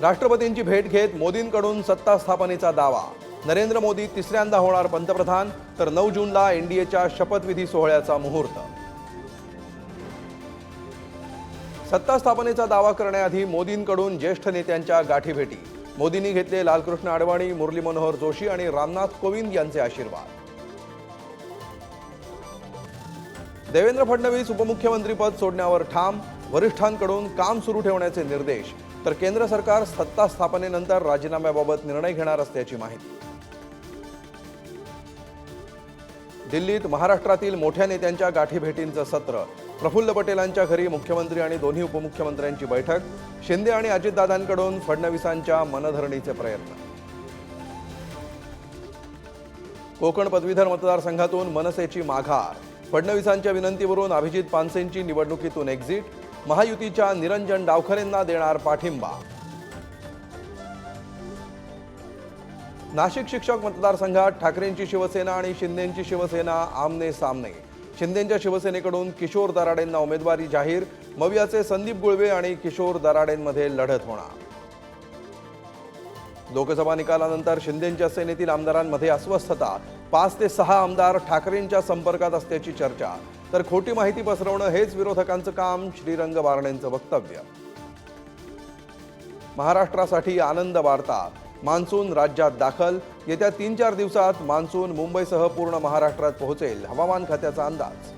राष्ट्रपतींची भेट घेत मोदींकडून सत्ता स्थापनेचा दावा. नरेंद्र मोदी तिसऱ्यांदा होणार पंतप्रधान तर नऊ जूनला एनडीएच्या शपथविधी सोहळ्याचा मुहूर्त. सत्ता स्थापनेचा दावा करण्याआधी मोदींकडून ज्येष्ठ नेत्यांच्या गाठीभेटी. मोदींनी घेतले लालकृष्ण अडवाणी मुरली मनोहर जोशी आणि रामनाथ कोविंद यांचे आशीर्वाद. देवेंद्र फडणवीस उपमुख्यमंत्रीपद सोडण्यावर ठाम वरिष्ठांकडून काम सुरू ठेवण्याचे निर्देश. तर केंद्र सरकार सत्ता स्थापनेनंतर राजीनाम्याबाबत निर्णय घेणार असल्याची माहिती. दिल्लीत महाराष्ट्रातील मोठ्या नेत्यांच्या गाठीभेटींचं सत्र. प्रफुल्ल पटेलांच्या घरी मुख्यमंत्री आणि दोन्ही उपमुख्यमंत्र्यांची बैठक. शिंदे आणि अजितदादांकडून फडणवीसांच्या मनधरणीचे प्रयत्न. कोकण पदवीधर मतदारसंघातून मनसेची माघार. फडणवीसांच्या विनंतीवरून अभिजित पानसेंची निवडणुकीतून एक्झिट महायुतीच्या निरंजन डावखरेंना देणार पाठिंबा. नाशिक शिक्षक मतदारसंघात ठाकरेंची शिवसेना आणि शिंदेंची शिवसेना आमने सामने. शिंदेंच्या शिवसेनेकडून किशोर दराडेंना उमेदवारी जाहीर मवियाचे संदीप गुळवे आणि किशोर दराडेंमध्ये लढत होणार. लोकसभा निकालानंतर शिंदेंच्या सेनेतील आमदारांमध्ये अस्वस्थता. पाच ते सहा आमदार ठाकरेंच्या संपर्कात असल्याची चर्चा. तर खोटी माहिती पसरवणं हेच विरोधकांचं काम श्रीरंग बारणेंचं वक्तव्य. महाराष्ट्रासाठी आनंद वार्ता. मान्सून राज्यात दाखल. येत्या तीन चार दिवसात मान्सून मुंबईसह पूर्ण महाराष्ट्रात पोहोचेल. हवामान खात्याचा अंदाज.